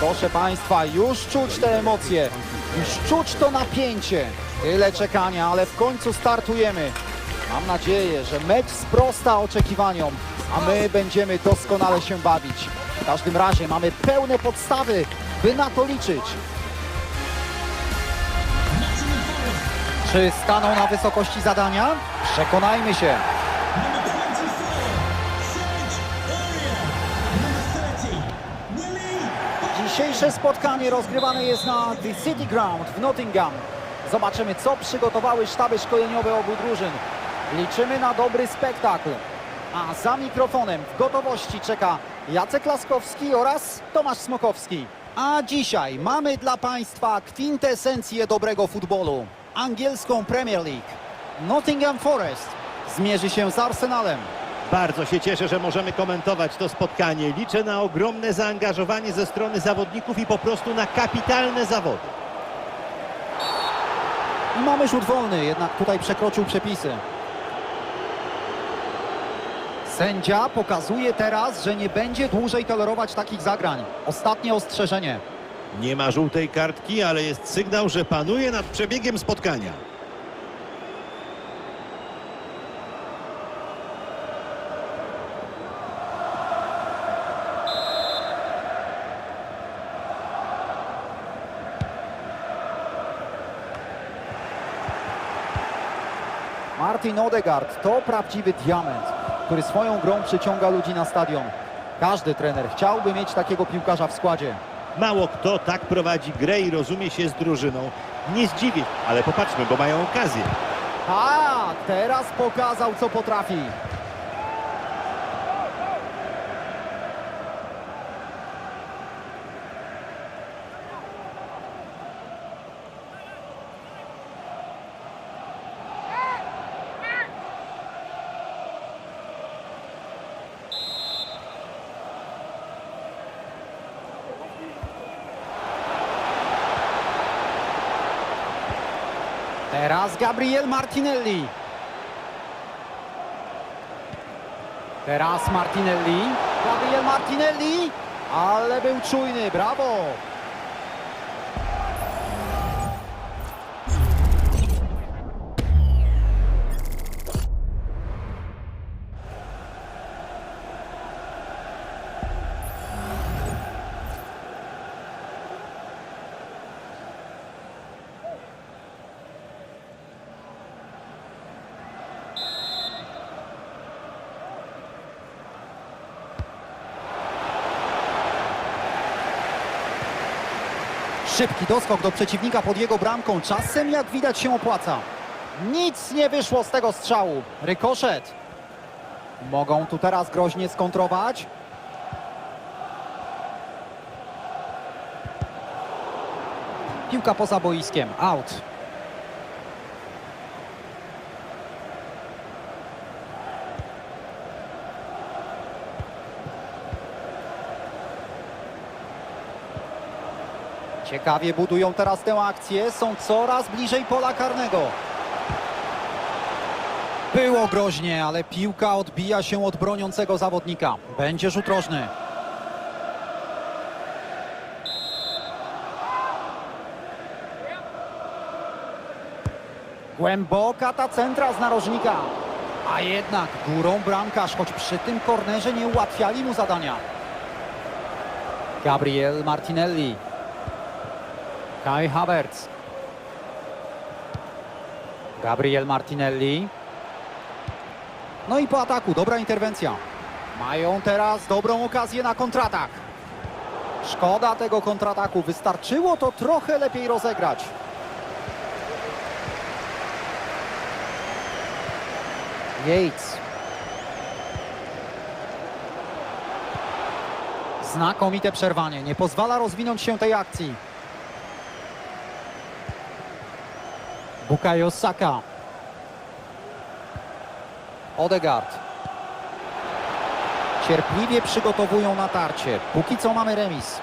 Proszę Państwa, już czuć te emocje, już czuć to napięcie. Tyle czekania, ale w końcu startujemy. Mam nadzieję, że mecz sprosta oczekiwaniom, a my będziemy doskonale się bawić. W każdym razie mamy pełne podstawy, by na to liczyć. Czy staną na wysokości zadania? Przekonajmy się. Dzisiejsze spotkanie rozgrywane jest na The City Ground w Nottingham. Zobaczymy, co przygotowały sztaby szkoleniowe obu drużyn. Liczymy na dobry spektakl. A za mikrofonem w gotowości czeka Jacek Laskowski oraz Tomasz Smokowski. A dzisiaj mamy dla Państwa kwintesencję dobrego futbolu. Angielską Premier League. Nottingham Forest zmierzy się z Arsenalem. Bardzo się cieszę, że możemy komentować to spotkanie. Liczę na ogromne zaangażowanie ze strony zawodników i po prostu na kapitalne zawody. Mamy rzut wolny, jednak tutaj przekroczył przepisy. Sędzia pokazuje teraz, że nie będzie dłużej tolerować takich zagrań. Ostatnie ostrzeżenie. Nie ma żółtej kartki, ale jest sygnał, że panuje nad przebiegiem spotkania. Martin Odegaard to prawdziwy diament, który swoją grą przyciąga ludzi na stadion. Każdy trener chciałby mieć takiego piłkarza w składzie. Mało kto tak prowadzi grę i rozumie się z drużyną. Nie zdziwię, ale popatrzmy, bo mają okazję. Tak, teraz pokazał co potrafi. Teraz Gabriel Martinelli. Teraz Martinelli. Gabriel Martinelli. Ale był czujny, brawo. Szybki doskok do przeciwnika pod jego bramką. Czasem, jak widać, się opłaca. Nic nie wyszło z tego strzału. Rykoszet. Mogą tu teraz groźnie skontrować. Piłka poza boiskiem. Out. Ciekawie budują teraz tę akcję. Są coraz bliżej pola karnego. Było groźnie, ale piłka odbija się od broniącego zawodnika. Będzie rzut rożny. Głęboka ta centra z narożnika. A jednak górą bramkarz, choć przy tym kornerze nie ułatwiali mu zadania. Gabriel Martinelli. Kai Havertz. Gabriel Martinelli. No i po ataku, dobra interwencja. Mają teraz dobrą okazję na kontratak. Szkoda tego kontrataku, wystarczyło to trochę lepiej rozegrać. Yates. Znakomite przerwanie, nie pozwala rozwinąć się tej akcji. Bukayo Saka. Odegaard. Cierpliwie przygotowują natarcie. Póki co mamy remis.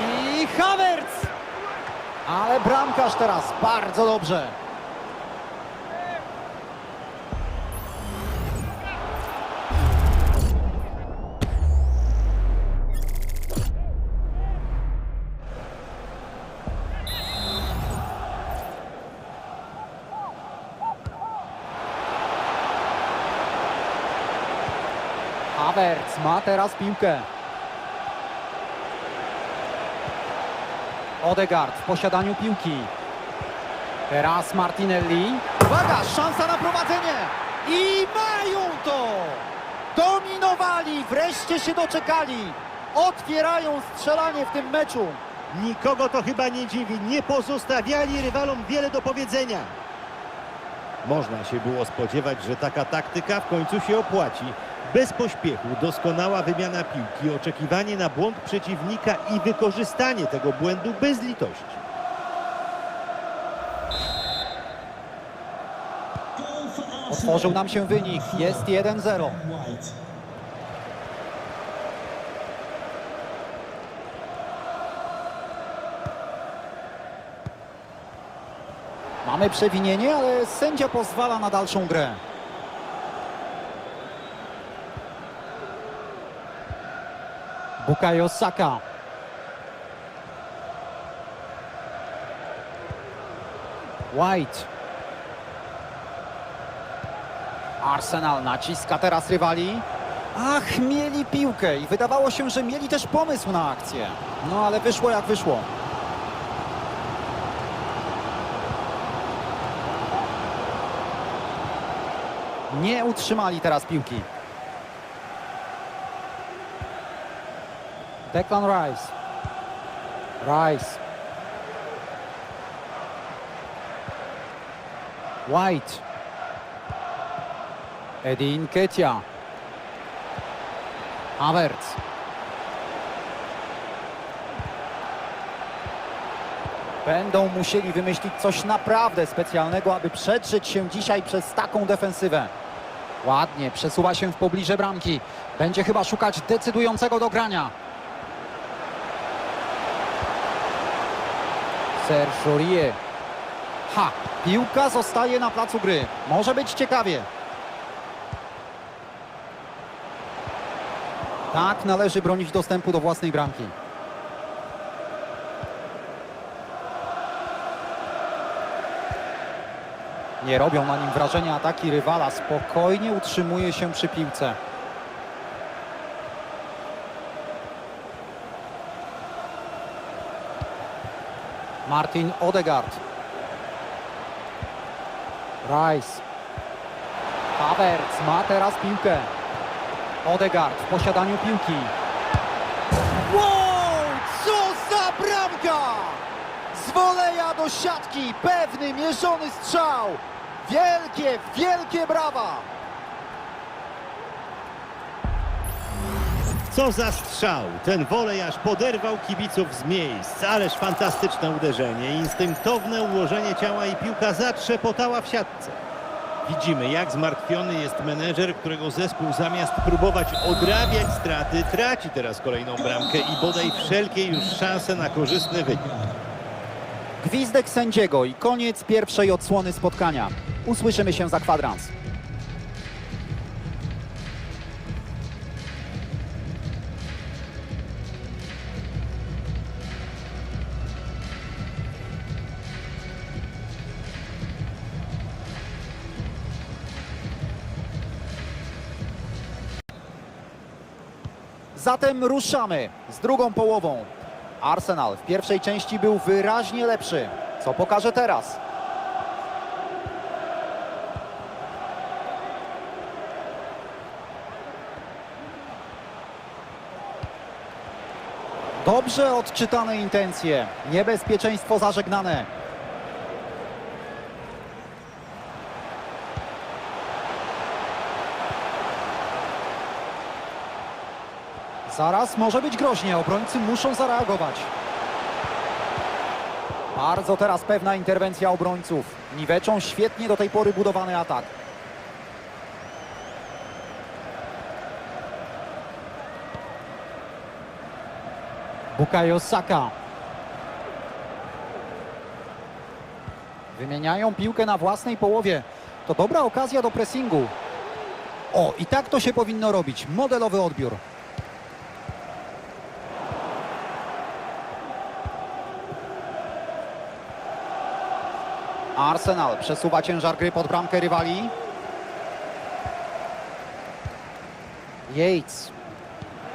I Havertz! Ale bramkarz teraz bardzo dobrze. Havertz ma teraz piłkę. Odegaard w posiadaniu piłki. Teraz Martinelli. Uwaga, szansa na prowadzenie. I mają to! Dominowali, wreszcie się doczekali. Otwierają strzelanie w tym meczu. Nikogo to chyba nie dziwi. Nie pozostawiali rywalom wiele do powiedzenia. Można się było spodziewać, że taka taktyka w końcu się opłaci. Bez pośpiechu, doskonała wymiana piłki, oczekiwanie na błąd przeciwnika i wykorzystanie tego błędu bez litości. Otworzył nam się wynik. Jest 1-0. Mamy przewinienie, ale sędzia pozwala na dalszą grę. Bukayo Saka. White. Arsenal naciska teraz rywali. Ach, mieli piłkę i wydawało się, że mieli też pomysł na akcję. No ale wyszło jak wyszło. Nie utrzymali teraz piłki. Declan Rice. Rice. White. Edin Ketia. Havertz. Będą musieli wymyślić coś naprawdę specjalnego, aby przedrzeć się dzisiaj przez taką defensywę. Ładnie, przesuwa się w pobliże bramki. Będzie chyba szukać decydującego dogrania. Serge Aurier. Ha! Piłka zostaje na placu gry. Może być ciekawie. Tak należy bronić dostępu do własnej bramki. Nie robią na nim wrażenia ataki rywala. Spokojnie utrzymuje się przy piłce. Martin Odegaard. Rice. Havertz ma teraz piłkę. Odegaard w posiadaniu piłki. Wow! Co za bramka! Z woleja do siatki. Pewny, mierzony strzał. Wielkie, wielkie brawa! Co za strzał! Ten wolejarz poderwał kibiców z miejsc. Ależ fantastyczne uderzenie, instynktowne ułożenie ciała i piłka zatrzepotała w siatce. Widzimy, jak zmartwiony jest menedżer, którego zespół zamiast próbować odrabiać straty, traci teraz kolejną bramkę i bodaj wszelkie już szanse na korzystny wynik. Gwizdek sędziego i koniec pierwszej odsłony spotkania. Usłyszymy się za kwadrans. Zatem ruszamy z drugą połową. Arsenal w pierwszej części był wyraźnie lepszy. Co pokaże teraz? Dobrze odczytane intencje. Niebezpieczeństwo zażegnane. Zaraz może być groźnie. Obrońcy muszą zareagować. Bardzo teraz pewna interwencja obrońców. Niweczą świetnie do tej pory budowany atak. Bukayo Saka. Wymieniają piłkę na własnej połowie. To dobra okazja do pressingu. O, i tak to się powinno robić. Modelowy odbiór. Arsenal przesuwa ciężar gry pod bramkę rywali. Yates.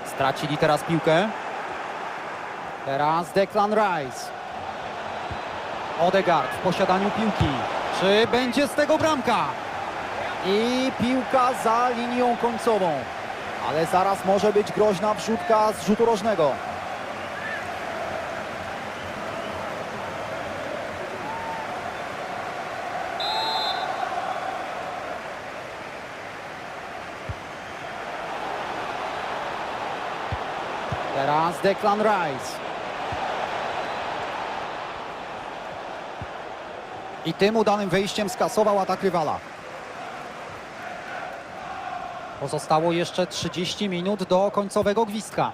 Stracili teraz piłkę. Teraz Declan Rice. Odegaard w posiadaniu piłki. Czy będzie z tego bramka? I piłka za linią końcową. Ale zaraz może być groźna wrzutka z rzutu rożnego. Teraz Declan Rice. I tym udanym wejściem skasował atak rywala. Pozostało jeszcze 30 minut do końcowego gwizdka.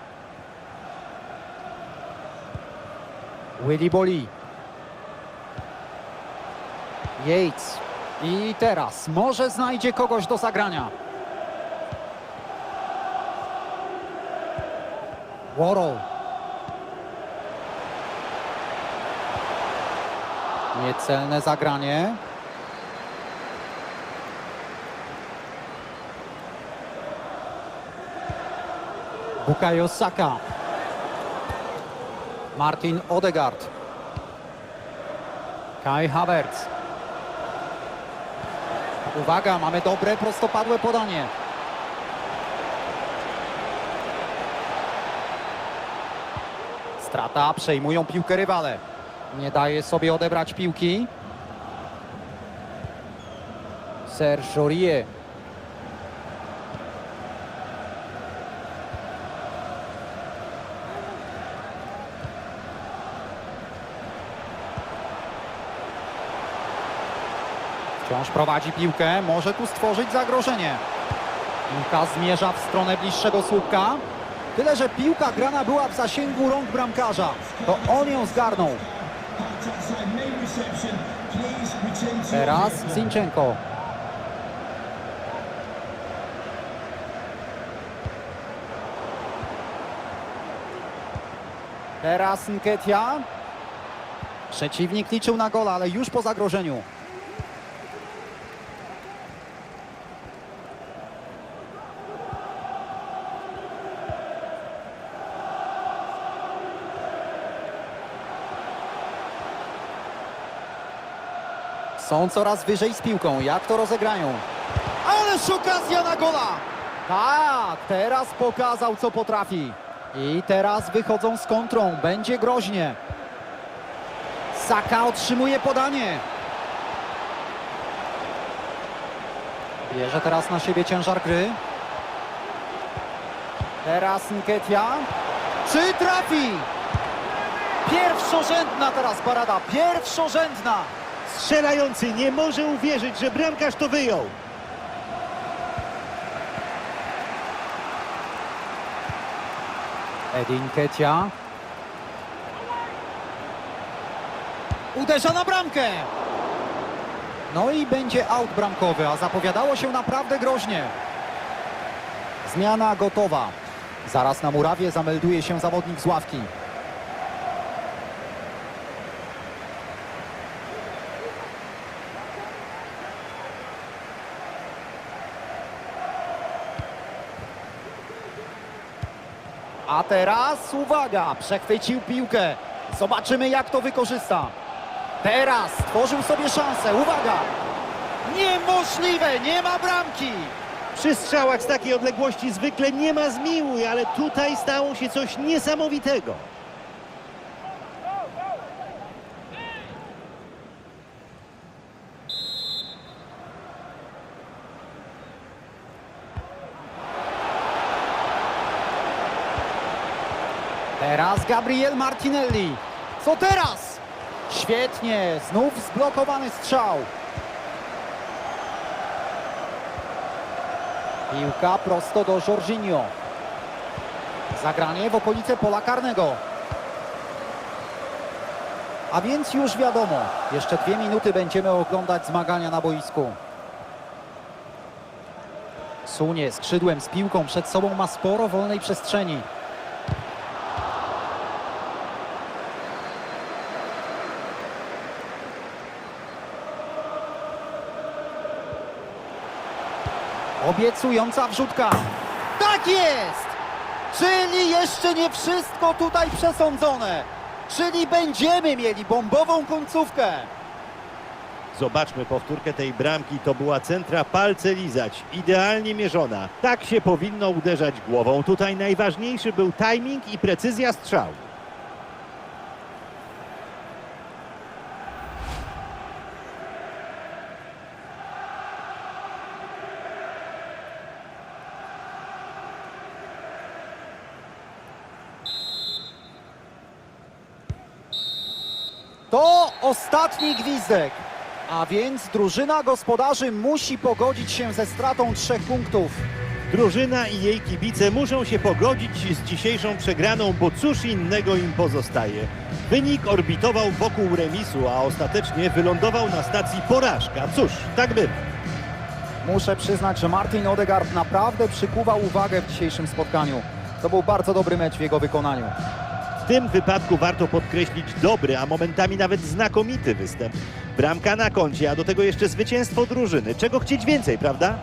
Willy Boli. Yates. I teraz może znajdzie kogoś do zagrania. Warrow. Niecelne zagranie. Bukayo Saka. Martin Odegaard. Kai Havertz. Uwaga, mamy dobre, prostopadłe podanie. Strata, przejmują piłkę rywale. Nie daje sobie odebrać piłki. Serge Aurier. Wciąż prowadzi piłkę, może tu stworzyć zagrożenie. Piłka zmierza w stronę bliższego słupka. Tyle, że piłka grana była w zasięgu rąk bramkarza. To on ją zgarnął. Teraz Zinchenko. Teraz Nketiah. Przeciwnik liczył na gola, ale już po zagrożeniu. Są coraz wyżej z piłką. Jak to rozegrają? Ależ okazja na gola! Tak, teraz pokazał, co potrafi. I teraz wychodzą z kontrą. Będzie groźnie. Saka otrzymuje podanie. Bierze teraz na siebie ciężar gry. Teraz Nketiah. Czy trafi? Pierwszorzędna teraz parada. Pierwszorzędna. Strzelający nie może uwierzyć, że bramkarz to wyjął. Edin Ketia. Uderza na bramkę. No i będzie aut bramkowy, a zapowiadało się naprawdę groźnie. Zmiana gotowa. Zaraz na murawie zamelduje się zawodnik z ławki. A teraz uwaga, przechwycił piłkę. Zobaczymy jak to wykorzysta. Teraz stworzył sobie szansę. Uwaga! Niemożliwe, nie ma bramki. Przy strzałach z takiej odległości zwykle nie ma zmiłuj, ale tutaj stało się coś niesamowitego. Teraz Gabriel Martinelli. Co teraz? Świetnie, znów zblokowany strzał. Piłka prosto do Jorginho. Zagranie w okolice pola karnego. A więc już wiadomo, jeszcze dwie minuty będziemy oglądać zmagania na boisku. Sunie skrzydłem z piłką przed sobą ma sporo wolnej przestrzeni. Obiecująca wrzutka. Tak jest! Czyli jeszcze nie wszystko tutaj przesądzone. Czyli będziemy mieli bombową końcówkę. Zobaczmy powtórkę tej bramki. To była centra palce lizać. Idealnie mierzona. Tak się powinno uderzać głową. Tutaj najważniejszy był timing i precyzja strzału. To ostatni gwizdek. A więc drużyna gospodarzy musi pogodzić się ze stratą trzech punktów. Drużyna i jej kibice muszą się pogodzić z dzisiejszą przegraną, bo cóż innego im pozostaje. Wynik orbitował wokół remisu, a ostatecznie wylądował na stacji porażka. Cóż, tak bywa. Muszę przyznać, że Martin Odegaard naprawdę przykuwał uwagę w dzisiejszym spotkaniu. To był bardzo dobry mecz w jego wykonaniu. W tym wypadku warto podkreślić dobry, a momentami nawet znakomity występ. Bramka na koncie, a do tego jeszcze zwycięstwo drużyny. Czego chcieć więcej, prawda?